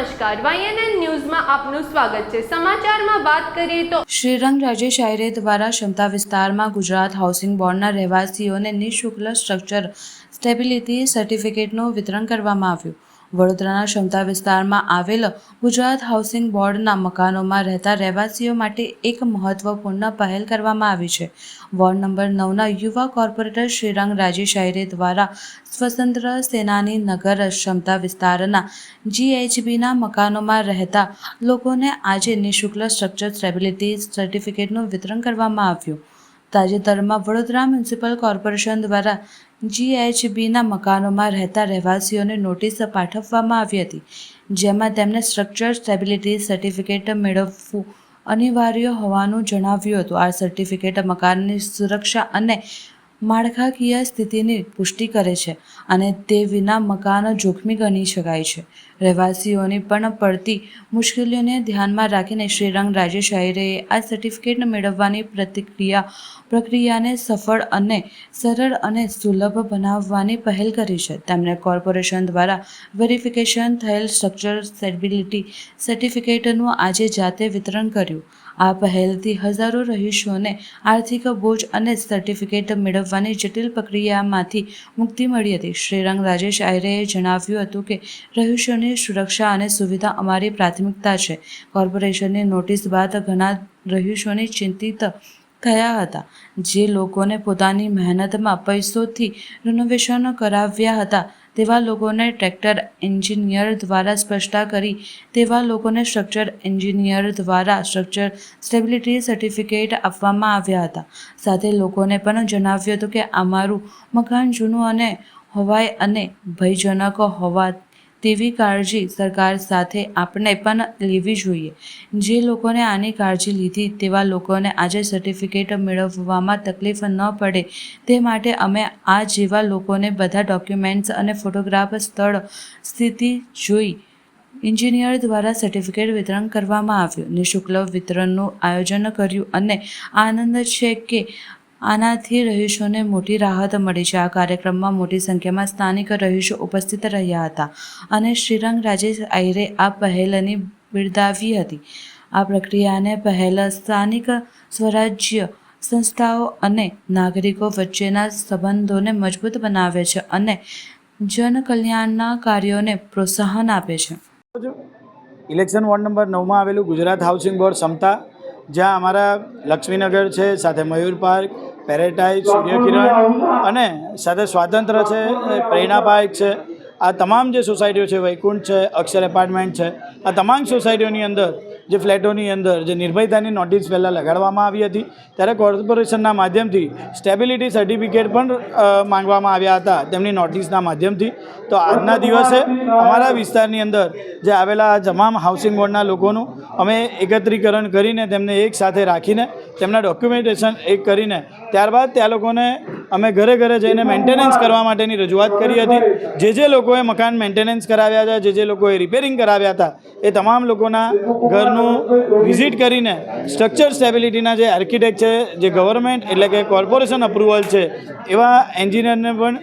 નમસ્કાર. વાયએનએન ન્યૂઝમાં આપનું સ્વાગત છે. સમાચારમાં વાત કરીએ તો શ્રીરંગ રાજેશ આયરે દ્વારા ક્ષમતા વિસ્તારમાં ગુજરાત હાઉસિંગ બોર્ડના રહેવાસીઓને નિઃશુલ્ક સ્ટ્રક્ચર સ્ટેબિલિટી સર્ટિફિકેટનું વિતરણ કરવામાં આવ્યું. વડોદરાના ક્ષમતા વિસ્તારમાં આવેલ ગુજરાત હાઉસિંગ બોર્ડના મકાનોમાં રહેતા રહેવાસીઓ માટે એક મહત્વપૂર્ણ પહેલ કરવામાં આવી છે. વોર્ડ નંબર નવના યુવા કોર્પોરેટર શ્રીરંગ રાજી આયરે દ્વારા સ્વતંત્ર સેનાની નગર ક્ષમતા વિસ્તારના જીએચબીના મકાનોમાં રહેતા લોકોને આજે નિઃશુલ્ક સ્ટ્રક્ચર સ્ટેબિલિટી સર્ટિફિકેટનું વિતરણ કરવામાં આવ્યું. તાજેતરમાં વડોદરા મ્યુનિસિપલ કોર્પોરેશન દ્વારા જીએચબીના મકાનોમાં રહેતા રહેવાસીઓને નોટિસ પાઠવવામાં આવી હતી, જેમાં તેમને સ્ટ્રક્ચર સ્ટેબિલિટી સર્ટિફિકેટ મેળવવું અનિવાર્ય હોવાનું જણાવ્યું હતું. આ સર્ટિફિકેટ મકાનની સુરક્ષા અને માળખાકીય સ્થિતિની પુષ્ટિ કરે છે અને તે વિના મકાન જોખમી ગણી શકાય છે. રહેવાસીઓની પણ પડતી મુશ્કેલીઓને ધ્યાનમાં રાખીને શ્રીરંગ રાજેશ આયરેએ આ સર્ટિફિકેટ મેળવવાની પ્રતિક્રિયા, પ્રક્રિયાને સફળ અને સરળ અને સુલભ બનાવવાની પહેલ કરી છે. તેમણે કોર્પોરેશન દ્વારા વેરિફિકેશન થયેલ સ્ટ્રક્ચર સ્ટેબિલિટી સર્ટિફિકેટનું આજે જાતે વિતરણ કર્યું. આ પહેલથી હજારો રહીશોને આર્થિક બોજ અને સર્ટિફિકેટ મેળવવાની જટિલ પ્રક્રિયામાંથી મુક્તિ મળી હતી. શ્રીરંગ રાજેશ આયરેએ જણાવ્યું હતું કે, રહીશોની સુરક્ષા અને સુવિધા અમારી પ્રાથમિકતા છે. કોર્પોરેશનની નોટિસ બાદ ઘણા રહીશોની ચિંતિત થયા હતા. જે લોકોને પોતાની મહેનતમાં પૈસોથી રિનોવેશન કરાવ્યા હતા તેવા લોકોને ટ્રેક્ટર એન્જિનિયર દ્વારા સ્પષ્ટતા કરી, તેવા લોકોને સ્ટ્રક્ચર એન્જિનિયર દ્વારા સ્ટ્રક્ચર સ્ટેબિલિટી સર્ટિફિકેટ આપવામાં આવ્યા હતા. સાથે લોકોને પણ જણાવ્યું હતું કે, અમારું મકાન જૂનું અને હોવાય અને ભયજનક હોવા તેવી કાળજી સરકાર સાથે આપણે પણ લેવી જોઈએ. જે લોકોને આની કાળજી લીધી તેવા લોકોને આજે સર્ટિફિકેટ મેળવવામાં તકલીફ ન પડે. તે માટે અમે આ જેવા લોકોને બધા ડોક્યુમેન્ટ્સ અને ફોટોગ્રાફ સ્થળ સ્થિતિ જોઈ એન્જિનિયર દ્વારા સર્ટિફિકેટ વિતરણ કરવામાં આવ્યું. નિઃશુલ્ક વિતરણનું આયોજન કર્યું અને આનંદ છે કે આનાથી રહીશોને મોટી રાહત મળી છે. આ કાર્યક્રમમાં મોટી સંખ્યામાં સ્થાનિક રહીશો ઉપસ્થિત રહ્યા હતા અને શ્રીરંગ રાજેશ આયરે આ પહેલની બિરદાવી હતી. આ પ્રક્રિયાને પહેલ સ્થાનિક સ્વરાજ્ય સંસ્થાઓ અને નાગરિકો વચ્ચેના સંબંધોને મજબૂત બનાવે છે અને જનકલ્યાણના કાર્યોને પ્રોત્સાહન આપે છે. ઇલેક્શન વોર્ડ નંબર નવમાં આવેલું ગુજરાત હાઉસિંગ બોર્ડ ક્ષમતા જ્યાં અમારા લક્ષ્મીનગર છે, સાથે મયુર પાર્ક પેરેટાઇઝ સૂર્યકિરણ અને સાથે સ્વાતંત્ર્ય છે પ્રેરણા પાર્ક છે. આ તમામ જે સોસાયટીઓ છે, વૈકુંઠ છે, અક્ષર એપાર્ટમેન્ટ છે, આ તમામ સોસાયટીઓની અંદર, જે ફ્લેટોની અંદર, જે નિર્ભયતાની નોટિસ પહેલાં લગાડવામાં આવી હતી, ત્યારે કોર્પોરેશનના માધ્યમથી સ્ટેબિલિટી સર્ટિફિકેટ પણ માંગવામાં આવ્યા હતા, તેમની નોટિસના માધ્યમથી. તો આજના દિવસે અમારા વિસ્તારની અંદર જે આવેલા તમામ હાઉસિંગ બોર્ડના લોકોનું અમે એકત્રીકરણ કરીને તેમને એક સાથે રાખીને તેમના ડોક્યુમેન્ટેશન એક કરીને ત્યારબાદ ત્યાં લોકોને અમે ઘરે ઘરે જઈને મેન્ટેનન્સ કરવા માટેની રજૂઆત કરી હતી. જે જે લોકોએ મકાન મેન્ટેનન્સ કરાવ્યા હતા, જે જે લોકોએ રિપેરિંગ કરાવ્યા હતા, એ તમામ લોકોના ઘરનું વિઝિટ કરીને સ્ટ્રક્ચર સ્ટેબિલિટીના જે આર્કિટેક્ટ છે, જે ગવર્મેન્ટ એટલે કે કોર્પોરેશન અપ્રુવલ છે, એવા એન્જિનિયરને પણ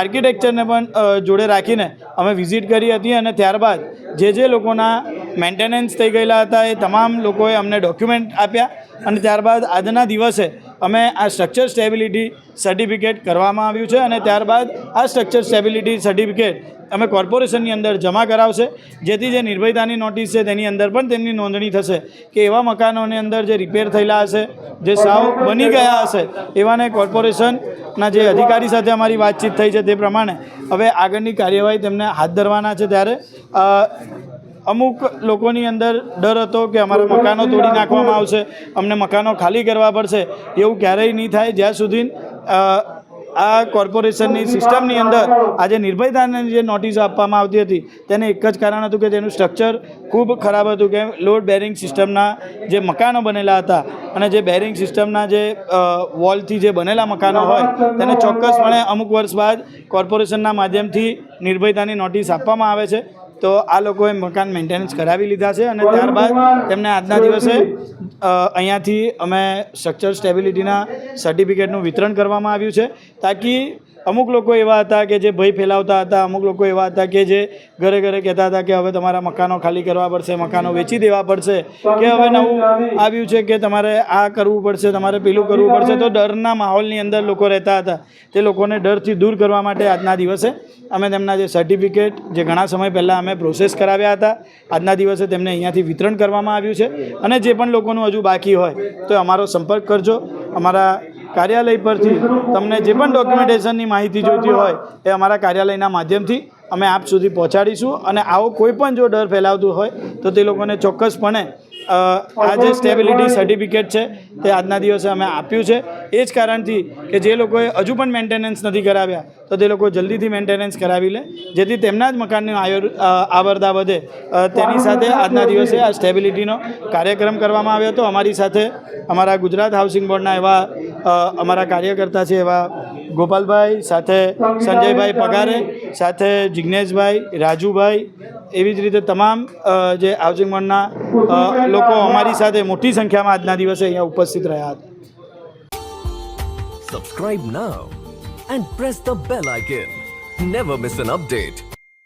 આર્કિટેક્ચરને પણ જોડે રાખીને અમે વિઝિટ કરી હતી અને ત્યારબાદ જે જે લોકોના મેન્ટેનન્સ થઈ ગયેલા હતા, એ તમામ લોકોએ અમને ડોક્યુમેન્ટ આપ્યા. અને ત્યારબાદ આજના દિવસે અમે આ સ્ટ્રક્ચર સ્ટેબિલિટી સર્ટિફિકેટ કરવામાં આવ્યું છે અને ત્યારબાદ આ સ્ટ્રક્ચર સ્ટેબિલિટી સર્ટિફિકેટ અમે કોર્પોરેશનની અંદર જમા કરાવશે, જેથી જે નિર્ભયતાની નોટિસ છે તેની અંદર પણ તેમની નોંધણી થશે કે એવા મકાનોની અંદર જે રિપેર થયેલા હશે, જે સાવ બની ગયા હશે, એવાને કોર્પોરેશનના જે અધિકારી સાથે અમારી વાતચીત થઈ છે તે પ્રમાણે હવે આગળની કાર્યવાહી તેમને હાથ ધરવાના છે ત્યારે. અમુક લોકોની અંદર ડર હતો કે અમારા મકાનો તોડી નાખવામાં આવશે, અમને મકાનો ખાલી કરવા પડશે, એવું ક્યારેય નહીં થાય. જ્યાં સુધી આ કોર્પોરેશનની સિસ્ટમની અંદર આજે નિર્ભયતાને જે નોટિસો આપવામાં આવતી હતી, તેને એક જ કારણ હતું કે તેનું સ્ટ્રક્ચર ખૂબ ખરાબ હતું કે લોડ બેરિંગ સિસ્ટમના જે મકાનો બનેલા હતા અને જે બેરિંગ સિસ્ટમના જે વોલથી જે બનેલા મકાનો હોય, તેને ચોક્કસપણે અમુક વર્ષ બાદ કોર્પોરેશનના માધ્યમથી નિર્ભયતાની નોટિસ આપવામાં આવે છે. તો આ લોકોએ મકાન મેન્ટેનન્સ કરાવી લીધા છે અને ત્યારબાદ તેમને આજના દિવસે અહીંયાથી અમે સ્ટ્રક્ચર સ્ટેબિલિટીના સર્ટિફિકેટનું વિતરણ કરવામાં આવ્યું છે, તાકી અમુક લોકો એવા હતા કે જે ભય ફેલાવતા હતા, અમુક લોકો એવા હતા કે જે ઘરે ઘરે કહેતા હતા કે હવે તમારા મકાનો ખાલી કરવા પડશે, મકાનો વેચી દેવા પડશે, કે હવે નવું આવ્યું છે કે તમારે આ કરવું પડશે, તમારે પેલું કરવું પડશે, તો ડરના માહોલની અંદર લોકો રહેતા હતા. તે લોકોને ડરથી દૂર કરવા માટે આજના દિવસે અમે તેમના જે સર્ટિફિકેટ જે ઘણા સમય પહેલાં અમે પ્રોસેસ કરાવ્યા હતા, આજના દિવસે તેમને અહીંયાથી વિતરણ કરવામાં આવ્યું છે. અને જે પણ લોકોનું હજુ બાકી હોય, તો અમારો સંપર્ક કરજો. અમારા કાર્યાલય પરથી તમને જે પણ ડોક્યુમેન્ટેશનની માહિતી જોઈતી હોય એ અમારા કાર્યાલયના માધ્યમથી અમે આપ સુધી પહોંચાડીશું. અને આવો કોઈ પણ જો ડર ફેલાવતું હોય તો તે લોકોને ચોક્કસપણે આ જે સ્ટેબિલિટી સર્ટિફિકેટ છે, તે આજના દિવસે અમે આપ્યું છે. એ જ કારણથી કે જે લોકોએ હજુ પણ મેન્ટેનન્સ નથી કરાવ્યા, તો તે લોકો જલ્દીથી મેન્ટેનન્સ કરાવી લે. જેથી તેમના જ મકાનની આયુર આવરદા વધે. તેની સાથે આજના દિવસે આ સ્ટેબિલિટીનો કાર્યક્રમ કરવામાં આવ્યો હતો. અમારી સાથે અમારા ગુજરાત હાઉસિંગ બોર્ડના એવા અમારા કાર્યકર્તા છે એવા ગોપાલભાઈ, સાથે સંજયભાઈ પગારે, સાથે જિજ્ઞેશભાઈ રાજુભાઈ એવી જ રીતે તમામ જે હાઉસિંગ બોર્ડના લોકો અમારી સાથે મોટી સંખ્યામાં આજના દિવસે અહીંયા ઉપસ્થિત રહ્યા હતા subscribe now and press the bell icon never miss an update.